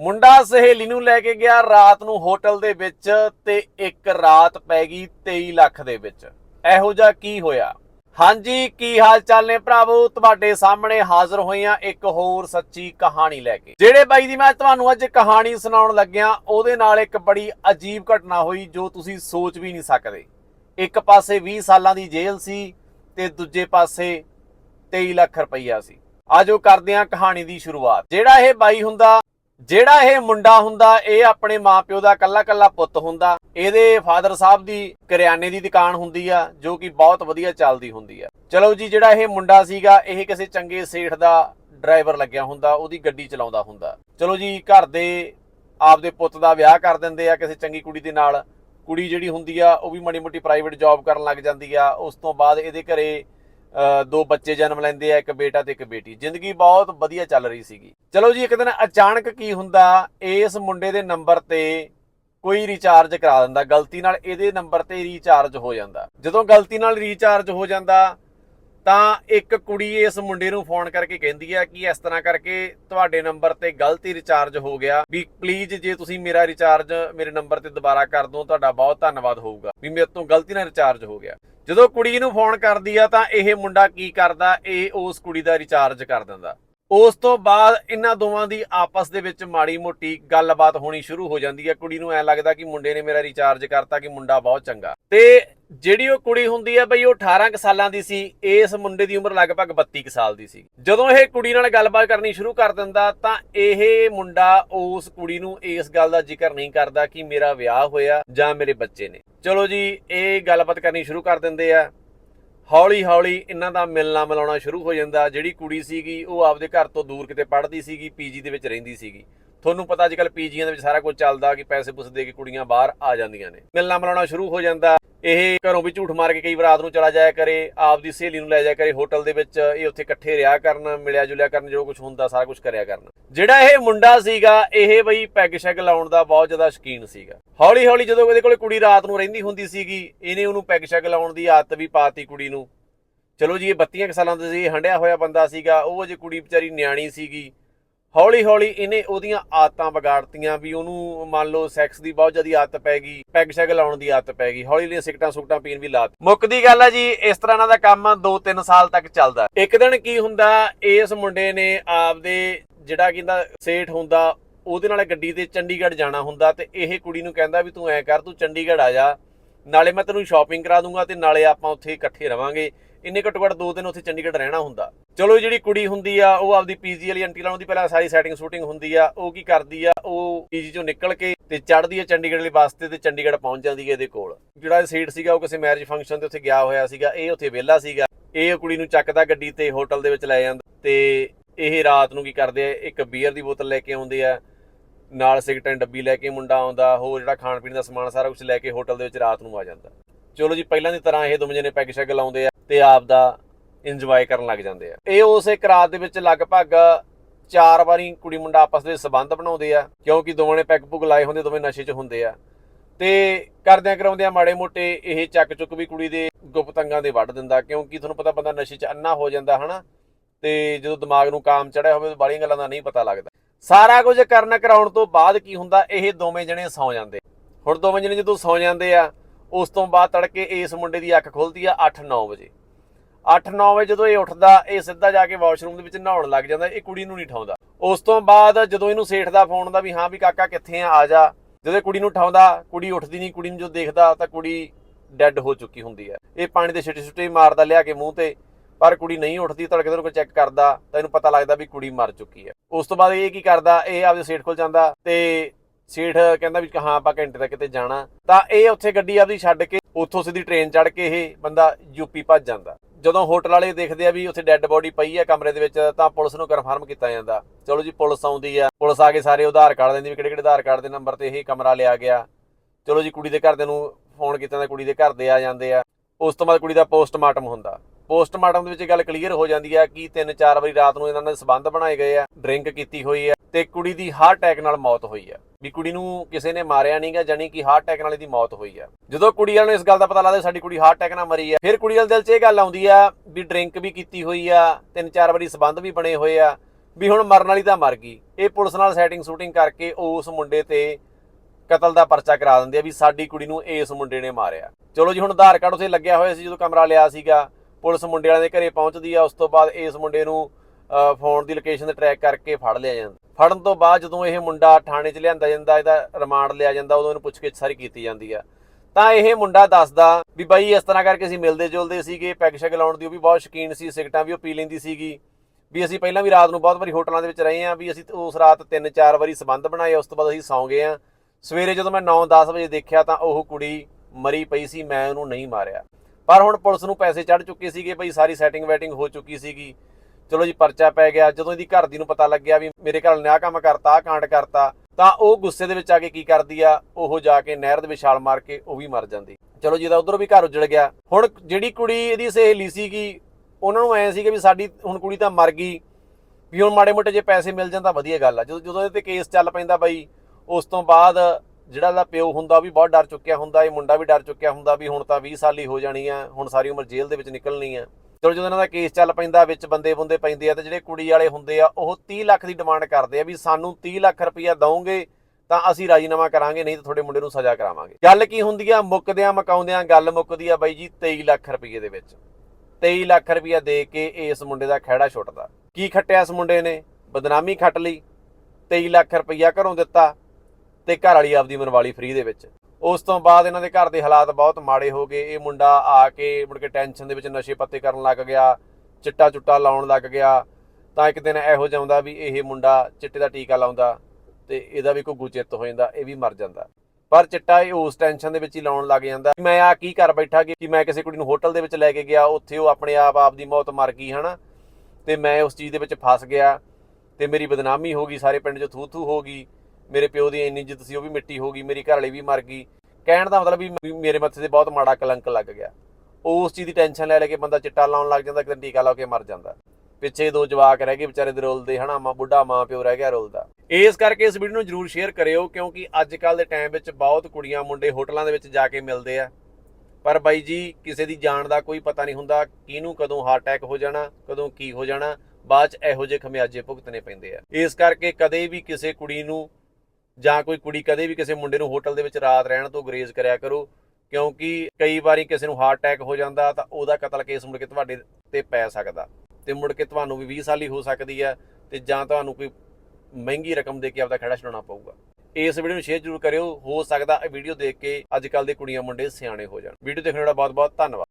ਮੁੰਡਾ ਸਹੇਲੀ ਨੂੰ ਲੈ ਕੇ ਗਿਆ ਰਾਤ ਨੂੰ ਹੋਟਲ ਦੇ ਵਿੱਚ ਤੇ ਇੱਕ ਰਾਤ ਪੈ ਗਈ 23 ਲੱਖ ਦੇ ਵਿੱਚ। ਇਹੋ ਜਿਹਾ ਕੀ ਹੋਇਆ? ਹਾਂਜੀ, ਕੀ ਹਾਲ ਚਾਲ ਨੇ ਭਰਾਵੋ? ਤੁਹਾਡੇ ਸਾਹਮਣੇ ਹਾਜ਼ਰ ਹੋਈਆਂ ਇੱਕ ਹੋਰ ਸੱਚੀ ਕਹਾਣੀ ਲੈ ਕੇ। ਜਿਹੜੇ ਬਾਈ ਦੀ ਮੈਂ ਤੁਹਾਨੂੰ ਅੱਜ ਕਹਾਣੀ ਸੁਣਾਉਣ ਲੱਗਿਆ, ਉਹਦੇ ਨਾਲ ਇੱਕ ਬੜੀ ਅਜੀਬ ਘਟਨਾ ਹੋਈ ਜੋ ਤੁਸੀਂ ਸੋਚ ਵੀ ਨਹੀਂ ਸਕਦੇ। ਇੱਕ ਪਾਸੇ 20 ਸਾਲਾਂ ਦੀ ਜੇਲ੍ਹ ਸੀ ਤੇ ਦੂਜੇ ਪਾਸੇ 23 ਲੱਖ ਰੁਪਈਆ ਸੀ। ਆਜੋ ਕਰਦੇ ਹਾਂ ਕਹਾਣੀ ਦੀ ਸ਼ੁਰੂਆਤ। ਜਿਹੜਾ ਇਹ ਬਾਈ ਹੁੰਦਾ ਜਿਹੜਾ ਇਹ ਮੁੰਡਾ ਹੁੰਦਾ, ਇਹ ਆਪਣੇ ਮਾਪਿਓ ਦਾ ਕੱਲਾ ਕੱਲਾ ਪੁੱਤ ਹੁੰਦਾ। ਇਹਦੇ ਫਾਦਰ ਸਾਹਿਬ ਦੀ ਕਰਿਆਨੇ ਦੀ ਦੁਕਾਨ ਹੁੰਦੀ ਆ, ਜੋ ਕਿ ਬਹੁਤ ਵਧੀਆ ਚੱਲਦੀ ਹੁੰਦੀ ਆ। ਚਲੋ ਜੀ, ਜਿਹੜਾ ਇਹ ਮੁੰਡਾ ਸੀਗਾ, ਇਹ ਕਿਸੇ ਚੰਗੇ ਸੇਠ ਦਾ ਡਰਾਈਵਰ ਲੱਗਿਆ ਹੁੰਦਾ, ਉਹਦੀ ਗੱਡੀ ਚਲਾਉਂਦਾ ਹੁੰਦਾ। ਚਲੋ ਜੀ, ਘਰ ਦੇ ਆਪਦੇ ਪੁੱਤ ਦਾ ਵਿਆਹ ਕਰ ਦਿੰਦੇ ਆ ਕਿਸੇ ਚੰਗੀ ਕੁੜੀ ਦੇ ਨਾਲ। ਕੁੜੀ ਜਿਹੜੀ ਹੁੰਦੀ ਆ, ਉਹ ਵੀ ਮਾੜੀ ਮੋਟੀ ਪ੍ਰਾਈਵੇਟ ਜੌਬ ਕਰਨ ਲੱਗ ਜਾਂਦੀ ਆ। ਉਸ ਤੋਂ ਬਾਅਦ ਇਹਦੇ ਘਰੇ ਦੋ ਬੱਚੇ ਜਨਮ ਲੈਂਦੇ ਆ, ਇੱਕ ਬੇਟਾ ਤੇ ਇੱਕ ਬੇਟੀ। ਜ਼ਿੰਦਗੀ ਬਹੁਤ ਵਧੀਆ ਚੱਲ ਰਹੀ ਸੀਗੀ। ਚਲੋ ਜੀ, ਇੱਕ ਦਿਨ ਅਚਾਨਕ ਕੀ ਹੁੰਦਾ, ਇਸ ਮੁੰਡੇ ਦੇ ਨੰਬਰ ਤੇ ਕੋਈ ਰੀਚਾਰਜ ਕਰਾ ਦਿੰਦਾ। ਗਲਤੀ ਨਾਲ ਇਹਦੇ ਨੰਬਰ ਤੇ ਰੀਚਾਰਜ ਹੋ ਜਾਂਦਾ। ਜਦੋਂ ਗਲਤੀ ਨਾਲ ਰੀਚਾਰਜ ਹੋ ਜਾਂਦਾ ਤਾਂ ਇੱਕ ਕੁੜੀ ਇਸ ਮੁੰਡੇ ਨੂੰ ਫੋਨ ਕਰਕੇ ਕਹਿੰਦੀ ਆ ਕਿ ਇਸ ਤਰ੍ਹਾਂ ਕਰਕੇ ਤੁਹਾਡੇ ਨੰਬਰ ਤੇ ਗਲਤੀ ਰਿਚਾਰਜ ਹੋ ਗਿਆ। ਵੀ ਪਲੀਜ਼ ਜੇ ਤੁਸੀਂ ਮੇਰਾ ਰਿਚਾਰਜ ਮੇਰੇ ਨੰਬਰ ਤੇ ਦੁਬਾਰਾ ਕਰ ਦਿਓ, ਤੁਹਾਡਾ ਬਹੁਤ ਧੰਨਵਾਦ ਹੋਊਗਾ। ਵੀ ਮੇਰੇ ਤੋਂ ਗਲਤੀ ਨਾਲ ਰਿਚਾਰਜ ਹੋ ਗਿਆ। ਜਦੋਂ ਕੁੜੀ ਨੂੰ ਫੋਨ ਕਰਦੀ ਆ ਤਾਂ ਇਹ ਮੁੰਡਾ ਕੀ ਕਰਦਾ? ਇਹ ਉਸ ਕੁੜੀ ਦਾ ਰਿਚਾਰਜ ਕਰ ਦਿੰਦਾ। ਉਸ ਤੋਂ ਬਾਅਦ ਇਹਨਾਂ ਦੋਵਾਂ ਦੀ ਆਪਸ ਦੇ ਵਿੱਚ ਮਾੜੀ ਮੋਟੀ ਗੱਲਬਾਤ ਹੋਣੀ ਸ਼ੁਰੂ ਹੋ ਜਾਂਦੀ ਹੈ। ਕੁੜੀ ਨੂੰ ਐ ਲੱਗਦਾ ਕਿ ਮੁੰਡੇ ਨੇ ਮੇਰਾ ਰਿਚਾਰਜ ਕਰਤਾ ਕਿ ਮੁੰਡਾ ਬਹੁਤ ਚੰਗਾ। ਤੇ ਜਿਹੜੀ ਉਹ ਕੁੜੀ ਹੁੰਦੀ ਹੈ ਬਈ, ਉਹ 18 ਕੁ ਸਾਲਾਂ ਦੀ ਸੀ। ਇਸ ਮੁੰਡੇ ਦੀ ਉਮਰ ਲਗਭਗ 32 ਕੁ ਸਾਲ ਦੀ ਸੀ। ਜਦੋਂ ਇਹ ਕੁੜੀ ਨਾਲ ਗੱਲਬਾਤ ਕਰਨੀ ਸ਼ੁਰੂ ਕਰ ਦਿੰਦਾ, ਤਾਂ ਇਹ ਮੁੰਡਾ ਉਸ ਕੁੜੀ ਨੂੰ ਇਸ ਗੱਲ ਦਾ ਜ਼ਿਕਰ ਨਹੀਂ ਕਰਦਾ ਕਿ ਮੇਰਾ ਵਿਆਹ ਹੋਇਆ ਜਾਂ ਮੇਰੇ ਬੱਚੇ ਨੇ। ਚਲੋ ਜੀ, ਇਹ ਗੱਲਬਾਤ ਕਰਨੀ ਸ਼ੁਰੂ ਕਰ ਦਿੰਦੇ ਆ। ਹੌਲੀ ਹੌਲੀ ਇਹਨਾਂ ਦਾ ਮਿਲਣਾ ਮਿਲਾਉਣਾ ਸ਼ੁਰੂ ਹੋ ਜਾਂਦਾ। ਜਿਹੜੀ ਕੁੜੀ ਸੀਗੀ, ਉਹ ਆਪਦੇ ਘਰ ਤੋਂ ਦੂਰ ਕਿਤੇ ਪੜ੍ਹਦੀ ਸੀਗੀ, ਪੀਜੀ ਦੇ ਵਿੱਚ ਰਹਿੰਦੀ ਸੀਗੀ। ਤੁਹਾਨੂੰ ਪਤਾ ਅੱਜ ਕੱਲ ਪੀਜੀਆਂ ਦੇ ਵਿੱਚ ਸਾਰਾ ਕੁਝ ਚੱਲਦਾ ਕਿ ਪੈਸੇ ਪੂਸੇ ਦੇ ਕੇ ਕੁੜੀਆਂ ਬਾਹਰ ਆ ਜਾਂਦੀਆਂ ਨੇ। ਮਿਲਣਾ ਮਿਲਾਉਣਾ ਸ਼ੁਰੂ ਹੋ ਜਾਂਦਾ। ਇਹ ਘਰੋਂ ਵੀ ਝੂਠ ਮਾਰ ਕੇ ਕਈ ਵਾਰ ਰਾਤ ਨੂੰ ਚਲਾ ਜਾਇਆ ਕਰੇ, ਆਪਦੀ ਸਹੇਲੀ ਨੂੰ ਲੈ ਜਾਇਆ ਕਰੇ, ਹੋਟਲ ਦੇ ਵਿੱਚ ਇਹ ਉੱਥੇ ਇਕੱਠੇ ਰਿਹਾ ਕਰਨ, ਮਿਲਿਆ ਜੁਲਿਆ ਕਰਨ, ਜੋ ਕੁਝ ਹੁੰਦਾ ਸਾਰਾ ਕੁਝ ਕਰਿਆ ਕਰਨ। ਜਿਹੜਾ ਇਹ ਮੁੰਡਾ ਸੀਗਾ, ਇਹ ਬਈ ਪੈਗ ਸ਼ੈਗ ਲਾਉਣ ਦਾ ਬਹੁਤ ਜ਼ਿਆਦਾ ਸ਼ੌਕੀਨ ਸੀਗਾ। ਹੌਲੀ ਹੌਲੀ ਜਦੋਂ ਇਹਦੇ ਕੋਲੇ ਕੁੜੀ ਰਾਤ ਨੂੰ ਰਹਿੰਦੀ ਹੁੰਦੀ ਸੀਗੀ, ਇਹਨੇ ਉਹਨੂੰ ਪੈਗ ਸ਼ੈਗ ਲਾਉਣ ਦੀ ਆਦਤ ਵੀ ਪਾਤੀ ਕੁੜੀ ਨੂੰ। ਚਲੋ ਜੀ, ਇਹ 32 ਕੁ ਸਾਲਾਂ ਦਾ ਸੀ, ਇਹ ਹੰਡਿਆ ਹੋਇਆ ਬੰਦਾ ਸੀਗਾ, ਉਹ ਅਜੇ ਕੁੜੀ ਵਿਚਾਰੀ ਨਿਆਣੀ ਸੀਗੀ। ਹੌਲੀ ਹੌਲੀ ਇਹਨੇ ਉਹਦੀਆਂ ਆਦਤਾਂ ਵਿਗਾੜਤੀਆਂ ਵੀ ਉਹਨੂੰ ਮੰਨ ਲਓ ਸੈਕਸ ਦੀ ਬਹੁਤ ਜ਼ਿਆਦਾ ਆਦਤ ਪੈ ਗਈ ਪੈਗ ਸ਼ੈਗ ਲਾਉਣ ਦੀ ਆਦਤ ਪੈ ਗਈ ਹੌਲੀ ਹੌਲੀ ਸਿਗਟਾਂ ਸੁਗਟਾਂ ਪੀਣ ਵੀ ਲਾਤ। ਮੁੱਕਦੀ ਗੱਲ ਹੈ ਜੀ, ਇਸ ਤਰ੍ਹਾਂ ਦਾ ਕੰਮ 2-3 ਸਾਲ ਤੱਕ ਚੱਲਦਾ। ਇੱਕ ਦਿਨ ਕੀ ਹੁੰਦਾ, ਇਸ ਮੁੰਡੇ ਨੇ ਆਪਦੇ ਜਿਹੜਾ ਕਹਿੰਦਾ ਸੇਠ ਹੁੰਦਾ, ਉਹਦੇ ਨਾਲ ਗੱਡੀ ਤੇ ਚੰਡੀਗੜ੍ਹ ਜਾਣਾ ਹੁੰਦਾ ਤੇ ਇਹ ਕੁੜੀ ਨੂੰ ਕਹਿੰਦਾ ਵੀ ਤੂੰ ਐ ਕਰ, ਤੂੰ ਚੰਡੀਗੜ੍ਹ ਆ ਜਾ, ਨਾਲੇ ਮੈਂ ਤੈਨੂੰ ਸ਼ਾਪਿੰਗ ਕਰਾ ਦੂੰਗਾ ਤੇ ਨਾਲੇ ਆਪਾਂ ਉੱਥੇ ਇਕੱਠੇ ਰਵਾਂਗੇ। ਇੰਨੇ ਘੱਟੋ ਘੱਟ ਦੋ ਦਿਨ ਉੱਥੇ ਚੰਡੀਗੜ੍ਹ ਰਹਿਣਾ ਹੁੰਦਾ। ਚਲੋ ਜਿਹੜੀ ਕੁੜੀ ਹੁੰਦੀ ਆ, ਉਹ ਆਪਦੀ ਪੀਜੀ ਵਾਲੀ ਆਂਟੀ ਨਾਲ ਉਹਦੀ ਪਹਿਲਾਂ ਸਾਰੀ ਸੈਟਿੰਗ ਸ਼ੂਟਿੰਗ ਹੁੰਦੀ ਆ, ਉਹ ਕੀ ਕਰਦੀ ਆ, ਉਹ ਪੀਜੀ ਚੋਂ ਨਿਕਲ ਕੇ ਤੇ ਚੜ੍ਹਦੀ ਆ ਚੰਡੀਗੜ੍ਹ ਵਾਲੀ ਵਾਸਤੇ ਤੇ ਚੰਡੀਗੜ੍ਹ ਪਹੁੰਚ ਜਾਂਦੀ ਹੈ ਇਹਦੇ ਕੋਲ। ਜਿਹੜਾ ਸੀਟ ਸੀਗਾ, ਉਹ ਕਿਸੇ ਮੈਰਿਜ ਫੰਕਸ਼ਨ ਤੇ ਉੱਥੇ ਗਿਆ ਹੋਇਆ ਸੀਗਾ, ਇਹ ਉੱਥੇ ਵਿਹਲਾ ਸੀਗਾ। ਇਹ ਕੁੜੀ ਨੂੰ ਚੱਕਦਾ ਗੱਡੀ ਤੇ ਹੋਟਲ ਦੇ ਵਿੱਚ ਲੈ ਜਾਂਦਾ ਤੇ ਇਹ ਰਾਤ ਨੂੰ ਕੀ ਕਰਦੇ ਆ, ਇੱਕ ਬੀਅਰ ਦੀ ਬੋਤਲ ਲੈ ਕੇ ਆਉਂਦੇ ਆ, ਨਾਲ ਸਿਗਰਟਾਂ ਡੱਬੀ ਲੈ ਕੇ ਮੁੰਡਾ ਆਉਂਦਾ, ਹੋਰ ਜਿਹੜਾ ਖਾਣ ਪੀਣ ਦਾ ਸਮਾਨ ਸਾਰਾ ਕੁਝ ਲੈ ਕੇ ਹੋਟਲ ਦੇ ਵਿੱਚ ਰਾਤ ਨੂੰ ਆ ਜਾਂਦਾ। ਚਲੋ ਜੀ, ਪਹਿਲਾਂ ਦੀ ਤਰ੍ਹਾਂ ਇਹ ਦੋਵੇਂ ਜਣੇ ਪੈਗ ਸ਼ੈਗ ਲਾਉਂਦੇ ਆ ਤੇ ਆਪ ਦਾ ਇੰਜੋਏ ਕਰਨ ਲੱਗ ਜਾਂਦੇ ਆ। ਇਹ ਉਸ ਇੱਕ ਰਾਤ ਦੇ ਵਿੱਚ ਲਗਭਗ ਚਾਰ ਵਾਰੀ ਕੁੜੀ ਮੁੰਡਾ ਆਪਸ ਦੇ ਵਿੱਚ ਸਬੰਧ ਬਣਾਉਂਦੇ ਆ, ਕਿਉਂਕਿ ਦੋਵਾਂ ਨੇ ਪੈਗ ਪੁਗ ਲਾਏ ਹੁੰਦੇ, ਦੋਵੇਂ ਨਸ਼ੇ 'ਚ ਹੁੰਦੇ ਆ। ਤੇ ਕਰਦਿਆਂ ਕਰਾਉਂਦਿਆਂ ਮਾੜੇ ਮੋਟੇ ਇਹ ਚੱਕ ਚੁੱਕ ਵੀ ਕੁੜੀ ਦੇ ਗੁਪਤੰਗਾਂ ਦੇ ਵੱਢ ਦਿੰਦਾ, ਕਿਉਂਕਿ ਤੁਹਾਨੂੰ ਪਤਾ ਬੰਦਾ ਨਸ਼ੇ 'ਚ ਅੰਨਾ ਹੋ ਜਾਂਦਾ, ਹਨਾ? ਤੇ ਜਦੋਂ ਦਿਮਾਗ ਨੂੰ ਕਾਮ ਚੜਿਆ ਹੋਵੇ, ਤਾਂ ਬਾਲੀਆਂ ਗੱਲਾਂ ਦਾ ਨਹੀਂ ਪਤਾ ਲੱਗਦਾ। ਸਾਰਾ ਕੁਝ ਕਰਨ ਕਰਾਉਣ ਤੋਂ ਬਾਅਦ ਕੀ ਹੁੰਦਾ, ਇਹ ਦੋਵੇਂ ਜਣੇ ਸੌ ਜਾਂਦੇ। ਹੁਣ ਦੋਵੇਂ ਜਣੇ ਜਦੋਂ ਸੌ ਜਾਂਦੇ ਆ, ਉਸ ਤੋਂ ਬਾਅਦ ਤੜਕੇ ਇਸ ਮੁੰਡੇ ਦੀ ਅੱਖ ਖੁੱਲਦੀ ਆ 8-9 ਵਜੇ। 8-9 ਵਜੇ ਜਦੋਂ ਇਹ ਉੱਠਦਾ, ਇਹ ਸਿੱਧਾ ਜਾ ਕੇ ਵਾਸ਼ਰੂਮ ਦੇ ਵਿੱਚ ਨਹਾਉਣ ਲੱਗ ਜਾਂਦਾ, ਇਹ ਕੁੜੀ ਨੂੰ ਨਹੀਂ ਠਾਉਂਦਾ। ਉਸ ਤੋਂ ਬਾਅਦ ਜਦੋਂ ਇਹਨੂੰ ਸੇਠ ਦਾ ਫੋਨ ਦਾ ਵੀ, ਹਾਂ ਵੀ ਕਾਕਾ, ਕਿੱਥੇ ਆ? ਆ ਜਾ। ਜਦੋਂ ਇਹ ਕੁੜੀ ਨੂੰ ਠਾਉਂਦਾ, ਕੁੜੀ ਉੱਠਦੀ ਨਹੀਂ, ਕੁੜੀ ਨੂੰ ਜਦੋਂ ਦੇਖਦਾ ਤਾਂ ਕੁੜੀ ਡੈੱਡ ਹੋ ਚੁੱਕੀ ਹੁੰਦੀ ਹੈ। ਇਹ ਪਾਣੀ ਦੇ ਛਿੱਟੇ ਛੁੱਟੇ ਮਾਰਦਾ ਲਿਆ ਕੇ ਮੂੰਹ ਤੇ, ਪਰ ਕੁੜੀ ਨਹੀਂ ਉੱਠਦੀ, ਤੜਕੇ ਤੋਂ ਕੋਈ ਚੈੱਕ ਕਰਦਾ, ਤਾਂ ਇਹਨੂੰ ਪਤਾ ਲੱਗਦਾ ਵੀ ਕੁੜੀ ਮਰ ਚੁੱਕੀ ਹੈ। ਉਸ ਤੋਂ ਬਾਅਦ ਇਹ ਕੀ ਕਰਦਾ, ਇਹ ਆਪਦੇ ਸੇਠ ਕੋਲ ਜਾਂਦਾ ਤੇ ਸੇਠ ਕਹਿੰਦਾ ਵੀ, ਹਾਂ, ਆਪਾਂ ਘੰਟੇ ਤੱਕ ਕਿਤੇ ਜਾਣਾ। ਤਾਂ ਇਹ ਉੱਥੇ ਗੱਡੀ ਆਪਦੀ ਛੱਡ ਕੇ, ਉੱਥੋਂ ਸਿੱਧੀ ਟ੍ਰੇਨ ਚੜ੍ਹ ਕੇ ਇਹ ਬੰਦਾ ਯੂਪੀ ਭੱਜ ਜਾਂਦਾ। ਜਦੋਂ ਹੋਟਲ ਵਾਲੇ ਦੇਖਦੇ ਆ ਵੀ ਉੱਥੇ ਡੈੱਡ ਬੋਡੀ ਪਈ ਹੈ ਕਮਰੇ ਦੇ ਵਿੱਚ, ਤਾਂ ਪੁਲਿਸ ਨੂੰ ਕਨਫਰਮ ਕੀਤਾ ਜਾਂਦਾ। ਚਲੋ ਜੀ, ਪੁਲਿਸ ਆਉਂਦੀ ਆ। ਪੁਲਿਸ ਆ ਕੇ ਸਾਰੇ ਆਧਾਰ ਕਾਰਡ ਲੈਂਦੀ ਵੀ ਕਿਹੜੇ ਕਿਹੜੇ ਆਧਾਰ ਕਾਰਡ ਦੇ ਨੰਬਰ ਤੇ ਇਹ ਕਮਰਾ ਲਿਆ ਗਿਆ। ਚਲੋ ਜੀ, ਕੁੜੀ ਦੇ ਘਰਦਿਆਂ ਨੂੰ ਫੋਨ ਕੀਤਾ ਤਾਂ ਕੁੜੀ ਦੇ ਘਰ ਦੇ ਆ ਜਾਂਦੇ ਆ। ਉਸ ਤੋਂ ਬਾਅਦ ਕੁੜੀ ਦਾ ਪੋਸਟਮਾਰਟਮ ਹੁੰਦਾ। ਪੋਸਟਮਾਰਟਮ ਦੇ ਵਿੱਚ ਗੱਲ ਕਲੀਅਰ ਹੋ ਜਾਂਦੀ ਆ ਕਿ ਤਿੰਨ ਚਾਰ ਵਾਰੀ ਰਾਤ ਨੂੰ ਇਹਨਾਂ ਨੇ ਸਬੰਧ ਬਣਾਏ ਗਏ ਆ ਡਰਿੰਕ ਕੀਤੀ ਹੋਈ ਆ ਤੇ ਕੁੜੀ ਦੀ ਹਾਰਟ ਅਟੈਕ ਨਾਲ ਮੌਤ ਹੋਈ ਆ। ਵੀ ਕੁੜੀ ਨੂੰ ਕਿਸੇ ਨੇ ਮਾਰਿਆ ਨਹੀਂਗਾ ਜਾਨੀ ਕਿ ਹਾਰਟ ਅਟੈਕ ਨਾਲ ਇਹਦੀ ਮੌਤ ਹੋਈ ਆ। ਜਦੋਂ ਕੁੜੀ ਵਾਲਿਆਂ ਨੂੰ ਇਸ ਗੱਲ ਦਾ ਪਤਾ ਲੱਗਦਾ ਸਾਡੀ ਕੁੜੀ ਹਾਰਟ ਅਟੈਕ ਨਾਲ ਮਰੀ ਆ, ਫਿਰ ਕੁੜੀ ਵਾਲੇ ਦਿਲ 'ਚ ਇਹ ਗੱਲ ਆਉਂਦੀ ਆ ਵੀ ਡਰਿੰਕ ਵੀ ਕੀਤੀ ਹੋਈ ਆ, ਤਿੰਨ ਚਾਰ ਵਾਰੀ ਸਬੰਧ ਵੀ ਬਣੇ ਹੋਏ ਆ, ਵੀ ਹੁਣ ਮਰਨ ਵਾਲੀ ਤਾਂ ਮਰ ਗਈ। ਇਹ ਪੁਲਿਸ ਨਾਲ ਸੈਟਿੰਗ ਸ਼ੂਟਿੰਗ ਕਰਕੇ ਉਸ ਮੁੰਡੇ ਤੇ ਕਤਲ ਦਾ ਪਰਚਾ ਕਰਾ ਦਿੰਦੇ ਆ ਵੀ ਸਾਡੀ ਕੁੜੀ ਨੂੰ ਇਸ ਮੁੰਡੇ ਨੇ ਮਾਰਿਆ। ਚਲੋ ਜੀ, ਹੁਣ ਆਧਾਰ ਕਾਰਡ ਉੱਥੇ ਲੱਗਿਆ ਹੋਇਆ ਸੀ, ਜਦੋਂ ਕਮਰਾ ਲਿਆ ਸੀਗਾ, ਪੁਲਿਸ ਮੁੰਡੇ ਵਾਲਿਆਂ ਦੇ ਘਰੇ ਪਹੁੰਚਦੀ ਆ, ਉਸ ਤੋਂ ਬਾਅਦ ਇਸ ਮੁੰਡੇ ਨੂੰ ਫੋਨ ਦੀ ਲੋਕੇਸ਼ਨ ਤੇ ਟਰੈਕ ਕਰਕੇ ਫੜ ਲਿਆ ਜਾਂਦਾ। ਫੜਨ ਤੋਂ ਬਾਅਦ ਜਦੋਂ ਇਹ ਮੁੰਡਾ ਥਾਣੇ 'ਚ ਲਿਆਂਦਾ ਜਾਂਦਾ, ਇਹਦਾ ਰਿਮਾਂਡ ਲਿਆ ਜਾਂਦਾ, ਉਦੋਂ ਇਹਨੂੰ ਪੁੱਛਗਿੱਛ ਸਾਰੀ ਕੀਤੀ ਜਾਂਦੀ ਆ। ਤਾਂ ਇਹ ਮੁੰਡਾ ਦੱਸਦਾ ਵੀ ਬਾਈ ਇਸ ਤਰ੍ਹਾਂ ਕਰਕੇ ਅਸੀਂ ਮਿਲਦੇ ਜੁਲਦੇ ਸੀਗੇ, ਪੈਗ ਸ਼ੈਗ ਲਾਉਣ ਦੀ ਉਹ ਵੀ ਬਹੁਤ ਸ਼ੌਕੀਨ ਸੀ ਸਿਗਟਾਂ ਵੀ ਉਹ ਪੀ ਲੈਂਦੀ ਸੀਗੀ। ਵੀ ਅਸੀਂ ਪਹਿਲਾਂ ਵੀ ਰਾਤ ਨੂੰ ਬਹੁਤ ਵਾਰੀ ਹੋਟਲਾਂ ਦੇ ਵਿੱਚ ਰਹੇ ਆ ਵੀ ਅਸੀਂ ਉਸ ਰਾਤ ਤਿੰਨ ਚਾਰ ਵਾਰੀ ਸਬੰਧ ਬਣਾਏ, ਉਸ ਤੋਂ ਬਾਅਦ ਅਸੀਂ ਸੌਂ ਗਏ ਆ ਸਵੇਰੇ ਜਦੋਂ ਮੈਂ 9-10 ਵਜੇ ਦੇਖਿਆ ਤਾਂ ਉਹ ਕੁੜੀ ਮਰੀ ਪਈ ਸੀ, ਮੈਂ ਉਹਨੂੰ ਨਹੀਂ ਮਾਰਿਆ। ਪਰ ਹੁਣ ਪੁਲਿਸ ਨੂੰ ਪੈਸੇ ਚੜ ਚੁੱਕੇ ਸੀਗੇ, ਬਈ ਸਾਰੀ ਸੈਟਿੰਗ ਵੈਟਿੰਗ ਹੋ ਚੁੱਕੀ ਸੀਗੀ। ਚਲੋ ਜੀ, ਪਰਚਾ ਪੈ ਗਿਆ। ਜਦੋਂ ਇਹਦੀ ਘਰ ਦੀ ਨੂੰ ਪਤਾ ਲੱਗਿਆ ਵੀ ਮੇਰੇ ਘਰ ਨੇ ਆਹ ਕੰਮ ਕਰਤਾ, ਆਹ ਕਾਂਡ ਕਰਤਾ, ਤਾਂ ਉਹ ਗੁੱਸੇ ਦੇ ਵਿੱਚ ਆ ਕੇ ਕੀ ਕਰਦੀ ਆ? ਉਹ ਜਾ ਕੇ ਨਹਿਰ ਦੇ ਵਿੱਚ ਮਾਰ ਕੇ ਉਹ ਵੀ ਮਰ ਜਾਂਦੀ। ਚਲੋ ਜੀ ਦਾ ਉਧਰੋਂ ਵੀ ਘਰ ਉਜੜ ਗਿਆ। ਹੁਣ ਜਿਹੜੀ ਕੁੜੀ ਇਹਦੀ ਸਹੇਲੀ ਸੀਗੀ, ਉਹਨਾਂ ਨੂੰ ਐ ਸੀਗਾ ਵੀ ਸਾਡੀ ਹੁਣ ਕੁੜੀ ਤਾਂ ਮਰ ਗਈ, ਵੀ ਹੁਣ ਮਾੜੇ ਮੋਟੇ ਜੇ ਪੈਸੇ ਮਿਲ ਜਾਣ ਤਾਂ ਵਧੀਆ ਗੱਲ ਆ। ਜਦੋਂ ਜਦੋਂ ਇਹਦੇ ਤੇ ਕੇਸ ਚੱਲ ਪੈਂਦਾ ਬਾਈ, ਉਸ ਤੋਂ ਬਾਅਦ ਜਿਹੜਾ ਦਾ ਪਿਓ ਹੁੰਦਾ ਉਹ ਵੀ ਬਹੁਤ ਡਰ ਚੁੱਕਿਆ ਹੁੰਦਾ, ਇਹ ਮੁੰਡਾ ਵੀ ਡਰ ਚੁੱਕਿਆ ਹੁੰਦਾ ਵੀ ਹੁਣ ਤਾਂ 20 ਸਾਲ ਹੀ ਹੋ ਜਾਣੀ ਆ, ਹੁਣ ਸਾਰੀ ਉਮਰ ਜੇਲ੍ਹ ਦੇ ਵਿੱਚ ਨਿਕਲਣੀ ਆ। ਚਲੋ ਜਦੋਂ ਇਹਨਾਂ ਦਾ ਕੇਸ ਚੱਲ ਪੈਂਦਾ, ਵਿੱਚ ਬੰਦੇ ਬੰਦੇ ਪੈਂਦੇ ਆ ਤੇ ਜਿਹੜੇ ਕੁੜੀ ਵਾਲੇ ਹੁੰਦੇ ਆ, ਉਹ 30 ਲੱਖ ਦੀ ਡਿਮਾਂਡ ਕਰਦੇ ਆ ਵੀ ਸਾਨੂੰ 30 ਲੱਖ ਰੁਪਈਆ ਦਵੋਗੇ ਤਾਂ ਅਸੀਂ ਰਾਜੀਨਾਮਾ ਕਰਾਂਗੇ, ਨਹੀਂ ਤਾਂ ਤੁਹਾਡੇ ਮੁੰਡੇ ਨੂੰ ਸਜ਼ਾ ਕਰਾਵਾਂਗੇ। ਗੱਲ ਕੀ ਹੁੰਦੀ ਆ? ਮੁੱਕਦਿਆਂ ਮਕਾਉਂਦਿਆਂ ਗੱਲ ਮੁੱਕਦੀ ਆ ਬਾਈ ਜੀ 23 ਲੱਖ ਰੁਪਈਏ ਦੇ ਵਿੱਚ। 23 ਲੱਖ ਰੁਪਈਆ ਦੇ ਕੇ ਇਸ ਮੁੰਡੇ ਦਾ ਖਹਿੜਾ ਛੁੱਟਦਾ। ਕੀ ਖੱਟਿਆ ਇਸ ਮੁੰਡੇ ਨੇ? ਬਦਨਾਮੀ ਖੱਟ ਲਈ 23 ਲੱਖ ਰੁਪਈਆ ਘਰੋਂ ਦਿੱਤਾ ਤੇ ਘਰ ਵਾਲੀ ਆਪਦੀ ਮਨਵਾਲੀ ਫ੍ਰੀ ਦੇ ਵਿੱਚ। ਉਸ ਤੋਂ ਬਾਅਦ ਇਹਨਾਂ ਦੇ ਘਰ ਦੇ ਹਾਲਾਤ ਬਹੁਤ ਮਾੜੇ ਹੋ ਗਏ। ਇਹ ਮੁੰਡਾ ਆ ਕੇ ਮੁੜ ਕੇ ਟੈਨਸ਼ਨ ਦੇ ਵਿੱਚ ਨਸ਼ੇ ਪੱਤੇ ਕਰਨ ਲੱਗ ਗਿਆ, ਚਿੱਟਾ ਚੁੱਟਾ ਲਾਉਣ ਲੱਗ ਗਿਆ। ਤਾਂ ਇੱਕ ਦਿਨ ਇਹੋ ਜਿਹਾ ਆਉਂਦਾ ਵੀ ਇਹ ਮੁੰਡਾ ਚਿੱਟੇ ਦਾ ਟੀਕਾ ਲਾਉਂਦਾ ਤੇ ਇਹਦਾ ਵੀ ਕੋਈ ਚਿੱਤ ਹੋ ਜਾਂਦਾ, ਇਹ ਵੀ ਮਰ ਜਾਂਦਾ। ਪਰ ਚਿੱਟਾ ਇਹ ਉਸ ਟੈਨਸ਼ਨ ਦੇ ਵਿੱਚ ਹੀ ਲਾਉਣ ਲੱਗ ਜਾਂਦਾ ਮੈਂ ਆ ਕੀ ਕਰ ਬੈਠਾ ਕਿ ਮੈਂ ਕਿਸੇ ਕੁੜੀ ਨੂੰ ਹੋਟਲ ਦੇ ਵਿੱਚ ਲੈ ਕੇ ਗਿਆ, ਉੱਥੇ ਉਹ ਆਪਣੇ ਆਪ ਆਪ ਦੀ ਮੌਤ ਮਰ ਗਈ, ਹਨਾ? ਤੇ ਮੈਂ ਉਸ ਚੀਜ਼ ਦੇ ਵਿੱਚ ਫਸ ਗਿਆ ਤੇ ਮੇਰੀ ਬਦਨਾਮੀ ਹੋ ਗਈ, ਸਾਰੇ ਪਿੰਡ 'ਚ ਥੂ ਥੂ ਹੋ ਗਈ। ਮੇਰੇ ਪਿਓ ਦੀ ਇੰਨੀ ਇੱਜ਼ਤ ਸੀ, ਉਹ ਵੀ ਮਿੱਟੀ ਹੋ ਗਈ, ਮੇਰੀ ਘਰ ਘਰਵਾਲੀ ਵੀ ਮਰ ਗਈ। ਕਹਿਣ ਦਾ ਮਤਲਬ ਵੀ ਮੇਰੇ ਮੱਥੇ ਤੇ ਬਹੁਤ ਮਾੜਾ ਕਲੰਕ ਲੱਗ ਗਿਆ। ਉਸ ਚੀਜ਼ ਦੀ ਟੈਨਸ਼ਨ ਲੈ ਲੈ ਕੇ ਬੰਦਾ ਚਿੱਟਾ ਲਾਉਣ ਲੱਗ ਜਾਂਦਾ ਕਿਤੇ ਟੀਕਾ ਲਾ ਕੇ ਮਰ ਜਾਂਦਾ। ਪਿੱਛੇ ਦੋ ਜਵਾਕ ਰਹਿ ਗਏ ਵਿਚਾਰੇ ਦੇ ਰੋਲਦੇ ਹਨਾ, ਮਾਂ, ਬੁੱਢਾ ਮਾਂ, ਪਿਓ ਰਹਿ ਗਿਆ ਰੋਲਦਾ ਇਸ ਕਰਕੇ ਇਸ ਵੀਡੀਓ ਨੂੰ ਜਰੂਰ ਸ਼ੇਅਰ ਕਰਿਓ, ਕਿਉਂਕਿ ਅੱਜ ਕੱਲ ਦੇ ਟਾਈਮ ਵਿੱਚ ਬਹੁਤ ਕੁੜੀਆਂ ਮੁੰਡੇ ਹੋਟਲਾਂ ਦੇ ਵਿੱਚ ਜਾ ਕੇ ਮਿਲਦੇ ਆ। ਪਰ ਬਾਈ ਜੀ, ਕਿਸੇ ਦੀ ਜਾਨ ਦਾ ਕੋਈ ਪਤਾ ਨਹੀਂ ਹੁੰਦਾ, ਕਿਹਨੂੰ ਕਦੋਂ ਹਾਰਟ ਅਟੈਕ ਹੋ ਜਾਣਾ, ਕਦੋਂ ਕੀ ਹੋ ਜਾਣਾ, ਬਾਅਦ ਚ ਇਹੋ ਜਿਹੇ ਖਮਿਆਜੇ ਭੁਗਤਣੇ ਪੈਂਦੇ ਆ। ਇਸ ਕਰਕੇ ਕਦੇ ਵੀ ਕਿਸੇ ਕੁੜੀ ਨੂੰ ਜਾਂ ਕੋਈ ਕੁੜੀ ਕਦੇ ਵੀ ਕਿਸੇ ਮੁੰਡੇ ਨੂੰ ਹੋਟਲ ਦੇ ਵਿੱਚ ਰਾਤ ਰਹਿਣ ਤੋਂ ਗਰੇਜ਼ ਕਰਿਆ ਕਰੋ, ਕਿਉਂਕਿ ਕਈ ਵਾਰੀ ਕਿਸੇ ਨੂੰ ਹਾਰਟ ਅਟੈਕ ਹੋ ਜਾਂਦਾ ਤਾਂ ਉਹਦਾ ਕਤਲ ਕੇਸ ਮੁੜ ਕੇ ਤੁਹਾਡੇ ਤੇ ਪੈ ਸਕਦਾ ਤੇ ਮੁੜ ਕੇ ਤੁਹਾਨੂੰ ਵੀ 20 ਸਾਲ ਹੀ ਹੋ ਸਕਦੀ ਹੈ ਤੇ ਜਾਂ ਤੁਹਾਨੂੰ ਕੋਈ ਮਹਿੰਗੀ ਰਕਮ ਦੇ ਕੇ ਆਪਦਾ ਖੜਾ ਛਡਾਉਣਾ ਪਊਗਾ। ਇਸ ਵੀਡੀਓ ਨੂੰ ਸ਼ੇਅਰ ਜ਼ਰੂਰ ਕਰਿਓ, ਹੋ ਸਕਦਾ ਇਹ ਵੀਡੀਓ ਦੇਖ ਕੇ ਅੱਜ ਕੱਲ ਦੇ ਕੁੜੀਆਂ ਮੁੰਡੇ ਸਿਆਣੇ ਹੋ ਜਾਣ। ਵੀਡੀਓ ਦੇਖਣ ਦਾ ਬਹੁਤ ਬਹੁਤ ਧੰਨਵਾਦ।